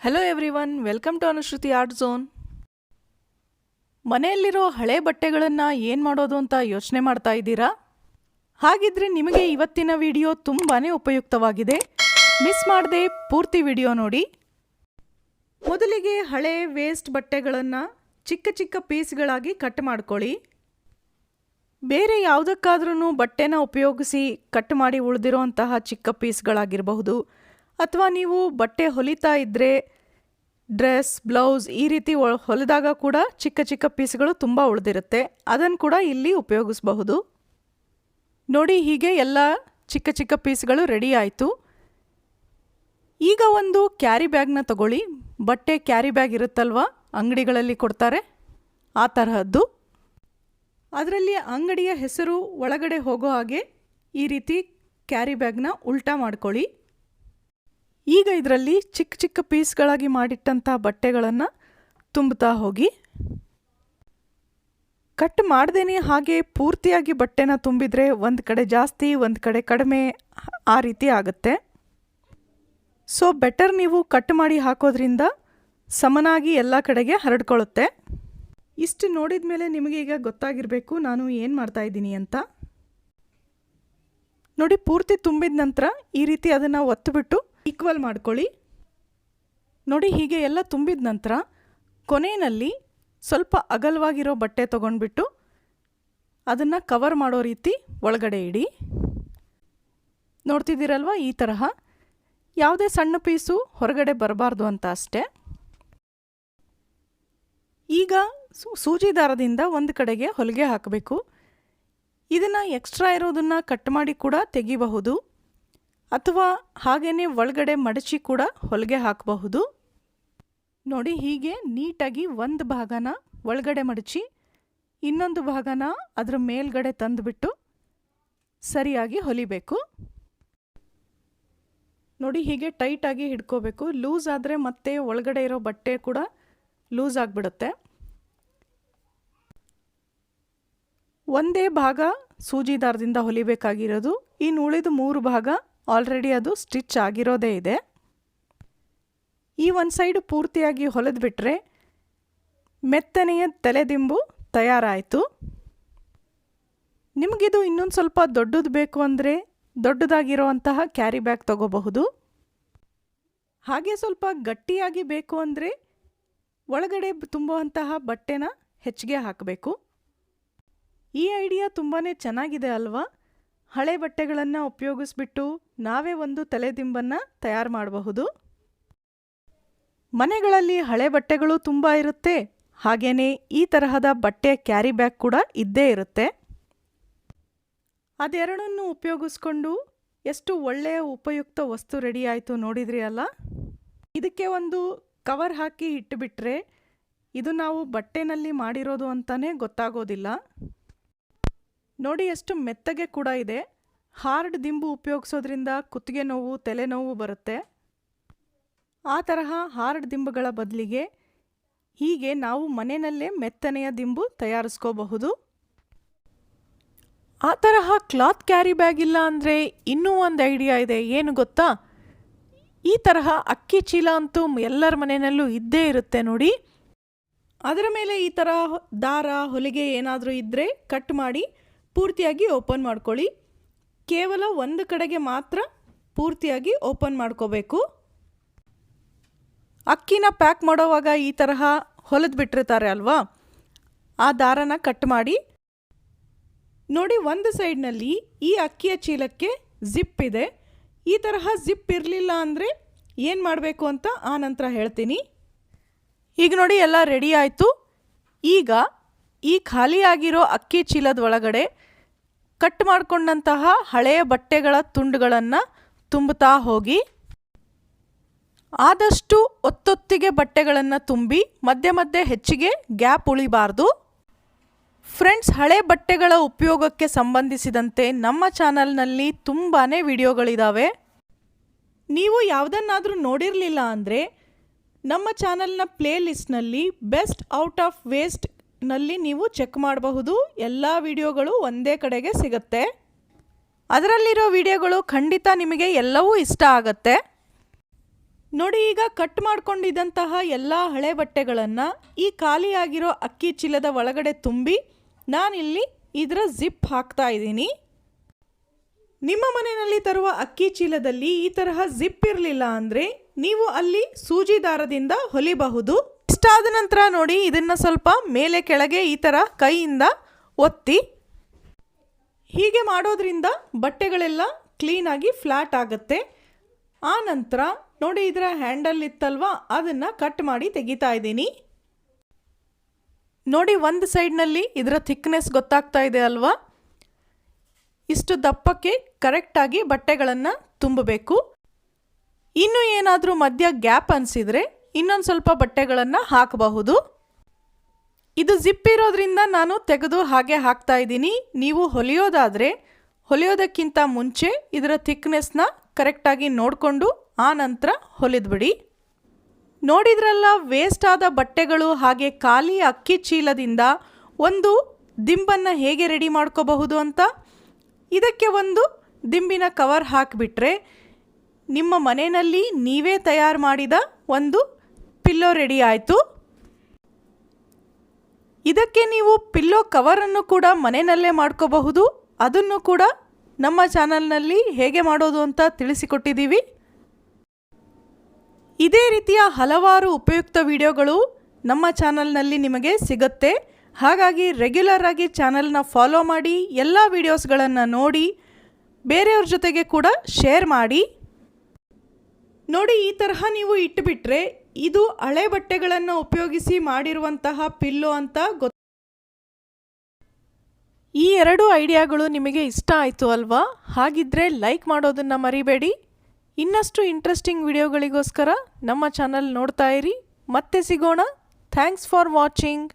Hello everyone welcome to Anushruti art zone ಮನೆಯಲ್ಲಿರೋ ಹಳೆ ಬಟ್ಟೆಗಳನ್ನು ಏನು ಮಾಡೋದು ಅಂತ ಯೋಚನೆ ಮಾಡ್ತಾ ಇದ್ದೀರಾ? ಹಾಗಿದ್ರೆ ನಿಮಗೆ ಇವತ್ತಿನ ವಿಡಿಯೋ ತುಂಬಾ ಉಪಯುಕ್ತವಾಗಿದೆ. ಮಿಸ್ ಮಾಡದೆ ಪೂರ್ತಿ ವಿಡಿಯೋ ನೋಡಿ. ಮೊದಲಿಗೆ ಹಳೆ ವೇಸ್ಟ್ ಬಟ್ಟೆಗಳನ್ನು ಚಿಕ್ಕ ಚಿಕ್ಕ ಪೀಸ್ಗಳಾಗಿ ಕಟ್ ಮಾಡ್ಕೊಳ್ಳಿ. ಬೇರೆ ಯಾವುದಕ್ಕಾದ್ರೂ ಬಟ್ಟೆನ ಉಪಯೋಗಿಸಿ ಕಟ್ ಮಾಡಿ ಉಳಿದಿರೋಂತಹ ಚಿಕ್ಕ ಪೀಸ್ಗಳಾಗಿರಬಹುದು ಅಥವಾ ನೀವು ಬಟ್ಟೆ ಹೊಲಿತಾ ಇದ್ದರೆ ಡ್ರೆಸ್, ಬ್ಲೌಸ್ ಈ ರೀತಿ ಹೊಲಿದಾಗ ಕೂಡ ಚಿಕ್ಕ ಚಿಕ್ಕ ಪೀಸ್ಗಳು ತುಂಬ ಉಳಿದಿರುತ್ತೆ. ಅದನ್ನು ಕೂಡ ಇಲ್ಲಿ ಉಪಯೋಗಿಸಬಹುದು. ನೋಡಿ ಹೀಗೆ ಎಲ್ಲ ಚಿಕ್ಕ ಚಿಕ್ಕ ಪೀಸ್ಗಳು ರೆಡಿ ಆಯಿತು. ಈಗ ಒಂದು ಕ್ಯಾರಿ ಬ್ಯಾಗ್ನ ತಗೊಳ್ಳಿ. ಬಟ್ಟೆ ಕ್ಯಾರಿ ಬ್ಯಾಗ್ ಇರುತ್ತಲ್ವ? ಅಂಗಡಿಗಳಲ್ಲಿ ಕೊಡ್ತಾರೆ. ಆ ತರಹದ್ದು. ಅದರಲ್ಲಿ ಅಂಗಡಿಯ ಹೆಸರು ಒಳಗಡೆ ಹೋಗೋ ಹಾಗೆ ಈ ರೀತಿ ಕ್ಯಾರಿ ಬ್ಯಾಗ್ನ ಉಲ್ಟಾ ಮಾಡ್ಕೊಳ್ಳಿ. ಈಗ ಇದರಲ್ಲಿ ಚಿಕ್ಕ ಚಿಕ್ಕ ಪೀಸ್ಗಳಾಗಿ ಮಾಡಿಟ್ಟಂಥ ಬಟ್ಟೆಗಳನ್ನು ತುಂಬುತ್ತಾ ಹೋಗಿ. ಕಟ್ ಮಾಡ್ದೇನೆ ಹಾಗೆ ಪೂರ್ತಿಯಾಗಿ ಬಟ್ಟೆನ ತುಂಬಿದರೆ ಒಂದು ಕಡೆ ಜಾಸ್ತಿ, ಒಂದು ಕಡೆ ಕಡಿಮೆ ಆ ರೀತಿ ಆಗುತ್ತೆ. ಸೊ, ಬೆಟರ್ ನೀವು ಕಟ್ ಮಾಡಿ ಹಾಕೋದ್ರಿಂದ ಸಮನಾಗಿ ಎಲ್ಲ ಕಡೆಗೆ ಹರಡ್ಕೊಳ್ಳುತ್ತೆ. ಇಷ್ಟು ನೋಡಿದ ಮೇಲೆ ನಿಮಗೆ ಈಗ ಗೊತ್ತಾಗಿರಬೇಕು ನಾನು ಏನು ಮಾಡ್ತಾ ಇದ್ದೀನಿ ಅಂತ. ನೋಡಿ, ಪೂರ್ತಿ ತುಂಬಿದ ನಂತರ ಈ ರೀತಿ ಅದನ್ನು ಒತ್ತುಬಿಟ್ಟು ಈಕ್ವಲ್ ಮಾಡ್ಕೊಳ್ಳಿ. ನೋಡಿ ಹೀಗೆ ಎಲ್ಲ ತುಂಬಿದ ನಂತರ ಕೊನೆಯಲ್ಲಿ ಸ್ವಲ್ಪ ಅಗಲವಾಗಿರೋ ಬಟ್ಟೆ ತೊಗೊಂಡ್ಬಿಟ್ಟು ಅದನ್ನು ಕವರ್ ಮಾಡೋ ರೀತಿ ಒಳಗಡೆ ಇಡಿ. ನೋಡ್ತಿದ್ದೀರಲ್ವ ಈ ತರಹ? ಯಾವುದೇ ಸಣ್ಣ ಪೀಸು ಹೊರಗಡೆ ಬರಬಾರ್ದು ಅಂತ ಅಷ್ಟೇ. ಈಗ ಸೂಜಿ ದಾರದಿಂದ ಒಂದು ಕಡೆಗೆ ಹೊಲಿಗೆ ಹಾಕಬೇಕು. ಇದನ್ನು ಎಕ್ಸ್ಟ್ರಾ ಇರೋದನ್ನು ಕಟ್ ಮಾಡಿ ಕೂಡ ತೆಗಿಬಹುದು. ಅಥವಾ ಹಾಗೆಯೇ ಒಳಗಡೆ ಮಡಚಿ ಕೂಡ ಹೊಲಿಗೆ ಹಾಕಬಹುದು. ನೋಡಿ, ಹೀಗೆ ನೀಟಾಗಿ ಒಂದು ಭಾಗನ ಒಳಗಡೆ ಮಡಚಿ, ಇನ್ನೊಂದು ಭಾಗನ ಅದರ ಮೇಲ್ಗಡೆ ತಂದುಬಿಟ್ಟು ಸರಿಯಾಗಿ ಹೊಲಿಬೇಕು. ನೋಡಿ, ಹೀಗೆ ಟೈಟಾಗಿ ಹಿಡ್ಕೋಬೇಕು. ಲೂಸ್ ಆದರೆ ಮತ್ತೆ ಒಳಗಡೆ ಇರೋ ಬಟ್ಟೆ ಕೂಡ ಲೂಸ್ ಆಗಿಬಿಡುತ್ತೆ. ಒಂದೇ ಭಾಗ ಸೂಜಿದಾರದಿಂದ ಹೊಲಿಬೇಕಾಗಿರೋದು. ಇನ್ನು ಉಳಿದ ಮೂರು ಭಾಗ ಆಲ್ರೆಡಿ ಅದು ಸ್ಟಿಚ್ ಆಗಿರೋದೇ ಇದೆ. ಈ ಒಂದು ಸೈಡು ಪೂರ್ತಿಯಾಗಿ ಹೊಲಿದ್ಬಿಟ್ರೆ ಮೆತ್ತನೆಯ ತಲೆದಿಂಬು ತಯಾರಾಯಿತು. ನಿಮಗಿದು ಇನ್ನೊಂದು ಸ್ವಲ್ಪ ದೊಡ್ಡದು ಬೇಕು ಅಂದರೆ ದೊಡ್ಡದಾಗಿರುವಂತಹ ಕ್ಯಾರಿ ಬ್ಯಾಗ್ ತಗೋಬಹುದು. ಹಾಗೆ ಸ್ವಲ್ಪ ಗಟ್ಟಿಯಾಗಿ ಬೇಕು ಅಂದರೆ ಒಳಗಡೆ ತುಂಬುವಂತಹ ಬಟ್ಟೆನ ಹೆಚ್ಚಿಗೆ ಹಾಕಬೇಕು. ಈ ಐಡಿಯಾ ತುಂಬಾ ಚೆನ್ನಾಗಿದೆ ಅಲ್ವಾ? ಹಳೆ ಬಟ್ಟೆಗಳನ್ನು ಉಪಯೋಗಿಸ್ಬಿಟ್ಟು ನಾವೇ ಒಂದು ತಲೆದಿಂಬನ್ನು ತಯಾರು ಮಾಡಬಹುದು. ಮನೆಗಳಲ್ಲಿ ಹಳೆ ಬಟ್ಟೆಗಳು ತುಂಬ ಇರುತ್ತೆ. ಹಾಗೆಯೇ ಈ ತರಹದ ಬಟ್ಟೆ ಕ್ಯಾರಿ ಬ್ಯಾಗ್ ಕೂಡ ಇದ್ದೇ ಇರುತ್ತೆ. ಅದೆರಡನ್ನು ಉಪಯೋಗಿಸ್ಕೊಂಡು ಎಷ್ಟು ಒಳ್ಳೆಯ ಉಪಯುಕ್ತ ವಸ್ತು ರೆಡಿ ಆಯಿತು ನೋಡಿದ್ರಿ ಅಲ್ಲ? ಇದಕ್ಕೆ ಒಂದು ಕವರ್ ಹಾಕಿ ಇಟ್ಟುಬಿಟ್ರೆ ಇದು ನಾವು ಬಟ್ಟೆನಲ್ಲಿ ಮಾಡಿರೋದು ಅಂತಲೇ ಗೊತ್ತಾಗೋದಿಲ್ಲ. ನೋಡಿ ಎಷ್ಟು ಮೆತ್ತಗೆ ಕೂಡ ಇದೆ. ಹಾರ್ಡ್ ದಿಂಬು ಉಪಯೋಗಿಸೋದ್ರಿಂದ ಕುತ್ತಿಗೆ ನೋವು ತಲೆನೋವು ಬರುತ್ತೆ. ಆ ತರಹ ಹಾರ್ಡ್ ದಿಂಬುಗಳ ಬದಲಿಗೆ ಹೀಗೆ ನಾವು ಮನೆಯಲ್ಲೇ ಮೆತ್ತನೆಯ ದಿಂಬು ತಯಾರಿಸ್ಕೋಬಹುದು. ಆ ತರಹ ಕ್ಲಾತ್ ಕ್ಯಾರಿ ಬ್ಯಾಗ್ ಇಲ್ಲ ಅಂದರೆ ಇನ್ನೂ ಒಂದು ಐಡಿಯಾ ಇದೆ. ಏನು ಗೊತ್ತಾ? ಈ ತರಹ ಅಕ್ಕಿ ಚೀಲ ಅಂತೂ ಎಲ್ಲರ ಮನೆಯಲ್ಲೂ ಇದ್ದೇ ಇರುತ್ತೆ ನೋಡಿ. ಅದರ ಮೇಲೆ ಈ ಥರ ದಾರ, ಹೊಲಿಗೆ ಏನಾದರೂ ಇದ್ದರೆ ಕಟ್ ಮಾಡಿ ಪೂರ್ತಿಯಾಗಿ ಓಪನ್ ಮಾಡ್ಕೊಳ್ಳಿ. ಕೇವಲ ಒಂದು ಕಡೆಗೆ ಮಾತ್ರ ಪೂರ್ತಿಯಾಗಿ ಓಪನ್ ಮಾಡ್ಕೋಬೇಕು. ಅಕ್ಕಿನ ಪ್ಯಾಕ್ ಮಾಡೋವಾಗ ಈ ತರಹ ಹೊಲಿದು ಬಿಟ್ಟಿರ್ತಾರೆ ಅಲ್ವಾ? ಆ ದಾರನ ಕಟ್ ಮಾಡಿ. ನೋಡಿ ಒಂದು ಸೈಡ್ನಲ್ಲಿ ಈ ಅಕ್ಕಿಯ ಚೀಲಕ್ಕೆ ಜಿಪ್ ಇದೆ. ಈ ತರಹ ಜಿಪ್ ಇರಲಿಲ್ಲ ಅಂದರೆ ಏನು ಮಾಡಬೇಕು ಅಂತ ಆ ನಂತರ ಹೇಳ್ತೀನಿ. ಈಗ ನೋಡಿ ಎಲ್ಲ ರೆಡಿ ಆಯಿತು. ಈಗ ಈ ಖಾಲಿಯಾಗಿರೋ ಅಕ್ಕಿ ಚೀಲದ ಒಳಗಡೆ ಕಟ್ ಮಾಡಿಕೊಂಡಂತಹ ಹಳೆಯ ಬಟ್ಟೆಗಳ ತುಂಡುಗಳನ್ನು ತುಂಬುತ್ತಾ ಹೋಗಿ. ಆದಷ್ಟು ಒತ್ತೊತ್ತಿಗೆ ಬಟ್ಟೆಗಳನ್ನು ತುಂಬಿ ಮಧ್ಯೆ ಮಧ್ಯೆ ಹೆಚ್ಚಿಗೆ ಗ್ಯಾಪ್ ಉಳಿಬಾರ್ದು. ಫ್ರೆಂಡ್ಸ್, ಹಳೆ ಬಟ್ಟೆಗಳ ಉಪಯೋಗಕ್ಕೆ ಸಂಬಂಧಿಸಿದಂತೆ ನಮ್ಮ ಚಾನಲ್ನಲ್ಲಿ ತುಂಬಾ ವಿಡಿಯೋಗಳಿದ್ದಾವೆ ನೀವು ಯಾವುದನ್ನಾದರೂ ನೋಡಿರಲಿಲ್ಲ ಅಂದರೆ ನಮ್ಮ ಚಾನಲ್ನ ಪ್ಲೇ ಲಿಸ್ಟ್ನಲ್ಲಿ ಬೆಸ್ಟ್ ಔಟ್ ಆಫ್ ವೇಸ್ಟ್ ನಲ್ಲಿ ನೀವು ಚೆಕ್ ಮಾಡಬಹುದು. ಎಲ್ಲ ವಿಡಿಯೋಗಳು ಒಂದೇ ಕಡೆಗೆ ಸಿಗುತ್ತೆ. ಅದರಲ್ಲಿರೋ ವಿಡಿಯೋಗಳು ಖಂಡಿತ ನಿಮಗೆ ಎಲ್ಲವೂ ಇಷ್ಟ ಆಗತ್ತೆ. ನೋಡಿ, ಈಗ ಕಟ್ ಮಾಡಿಕೊಂಡಿದ್ದಂತಹ ಎಲ್ಲ ಹಳೆ ಬಟ್ಟೆಗಳನ್ನು ಈ ಖಾಲಿಯಾಗಿರೋ ಅಕ್ಕಿ ಚೀಲದ ಒಳಗಡೆ ತುಂಬಿ ನಾನಿಲ್ಲಿ ಇದರ ಜಿಪ್ ಹಾಕ್ತಾ ಇದ್ದೀನಿ. ನಿಮ್ಮ ಮನೆಯಲ್ಲಿ ತರುವ ಅಕ್ಕಿ ಚೀಲದಲ್ಲಿ ಈ ತರಹ ಜಿಪ್ ಇರಲಿಲ್ಲ ಅಂದರೆ ನೀವು ಅಲ್ಲಿ ಸೂಜಿ ದಾರದಿಂದ ಹೊಲಿಬಹುದು. ಇಷ್ಟಾದ ನಂತರ ನೋಡಿ, ಇದನ್ನು ಸ್ವಲ್ಪ ಮೇಲೆ ಕೆಳಗೆ ಈ ಥರ ಕೈಯಿಂದ ಒತ್ತಿ. ಹೀಗೆ ಮಾಡೋದ್ರಿಂದ ಬಟ್ಟೆಗಳೆಲ್ಲ ಕ್ಲೀನಾಗಿ ಫ್ಲ್ಯಾಟ್ ಆಗುತ್ತೆ. ಆ ನಂತರ ನೋಡಿ, ಇದರ ಹ್ಯಾಂಡಲ್ ಇತ್ತಲ್ವಾ? ಅದನ್ನು ಕಟ್ ಮಾಡಿ ತೆಗಿತಾ ಇದ್ದೀನಿ. ನೋಡಿ, ಒಂದು ಸೈಡ್ನಲ್ಲಿ ಇದರ ಥಿಕ್ನೆಸ್ ಗೊತ್ತಾಗ್ತಾ ಇದೆ ಅಲ್ವಾ? ಇಷ್ಟು ದಪ್ಪಕ್ಕೆ ಕರೆಕ್ಟಾಗಿ ಬಟ್ಟೆಗಳನ್ನು ತುಂಬಬೇಕು. ಇನ್ನು ಏನಾದರೂ ಮಧ್ಯ ಗ್ಯಾಪ್ ಅನಿಸಿದರೆ ಇನ್ನೊಂದು ಸ್ವಲ್ಪ ಬಟ್ಟೆಗಳನ್ನು ಹಾಕಬಹುದು. ಇದು ಜಿಪ್ ಇರೋದ್ರಿಂದ ನಾನು ತೆಗೆದು ಹಾಗೆ ಹಾಕ್ತಾ ಇದ್ದೀನಿ. ನೀವು ಹೊಲಿಯೋದಾದರೆ ಹೊಲಿಯೋದಕ್ಕಿಂತ ಮುಂಚೆ ಇದರ ಥಿಕ್ನೆಸ್ನ ಕರೆಕ್ಟಾಗಿ ನೋಡಿಕೊಂಡು ಆ ನಂತರ ಹೊಲಿದ್ಬಿಡಿ. ನೋಡಿದ್ರಲ್ಲ ವೇಸ್ಟ್ ಆದ ಬಟ್ಟೆಗಳು ಹಾಗೆ ಖಾಲಿ ಅಕ್ಕಿ ಚೀಲದಿಂದ ಒಂದು ದಿಂಬನ್ನು ಹೇಗೆ ರೆಡಿ ಮಾಡ್ಕೋಬಹುದು ಅಂತ? ಇದಕ್ಕೆ ಒಂದು ದಿಂಬಿನ ಕವರ್ ಹಾಕಿಬಿಟ್ರೆ ನಿಮ್ಮ ಮನೆಯಲ್ಲಿ ನೀವೇ ತಯಾರು ಮಾಡಿದ ಒಂದು ಪಿಲ್ಲೋ ರೆಡಿ ಆಯಿತು. ಇದಕ್ಕೆ ನೀವು ಪಿಲ್ಲೋ ಕವರನ್ನು ಕೂಡ ಮನೆಯಲ್ಲೇ ಮಾಡ್ಕೋಬಹುದು. ಅದನ್ನು ಕೂಡ ನಮ್ಮ ಚಾನಲ್ನಲ್ಲಿ ಹೇಗೆ ಮಾಡೋದು ಅಂತ ತಿಳಿಸಿಕೊಟ್ಟಿದ್ದೀವಿ. ಇದೇ ರೀತಿಯ ಹಲವಾರು ಉಪಯುಕ್ತ ವಿಡಿಯೋಗಳು ನಮ್ಮ ಚಾನಲ್ನಲ್ಲಿ ನಿಮಗೆ ಸಿಗುತ್ತೆ. ಹಾಗಾಗಿ ರೆಗ್ಯುಲರ್ ಆಗಿ ಚಾನಲ್ನ ಫಾಲೋ ಮಾಡಿ, ಎಲ್ಲ ವಿಡಿಯೋಸ್ಗಳನ್ನು ನೋಡಿ, ಬೇರೆಯವ್ರ ಜೊತೆಗೆ ಕೂಡ ಶೇರ್ ಮಾಡಿ. ನೋಡಿ, ಈ ತರಹ ನೀವು ಇಟ್ಟುಬಿಟ್ರೆ ಇದು ಹಳೆ ಬಟ್ಟೆಗಳನ್ನು ಉಪಯೋಗಿಸಿ ಮಾಡಿರುವಂತಹ ಪಿಲ್ಲೋ ಅಂತ ಗೊತ್ತು. ಈ ಎರಡು ಐಡಿಯಾಗಳು ನಿಮಗೆ ಇಷ್ಟ ಆಯಿತು ಅಲ್ವಾ? ಹಾಗಿದ್ರೆ ಲೈಕ್ ಮಾಡೋದನ್ನು ಮರಿಬೇಡಿ. ಇನ್ನಷ್ಟು ಇಂಟ್ರೆಸ್ಟಿಂಗ್ ವಿಡಿಯೋಗಳಿಗೋಸ್ಕರ ನಮ್ಮ ಚಾನಲ್ ನೋಡ್ತಾ ಇರಿ. ಮತ್ತೆ ಸಿಗೋಣ. Thanks for watching.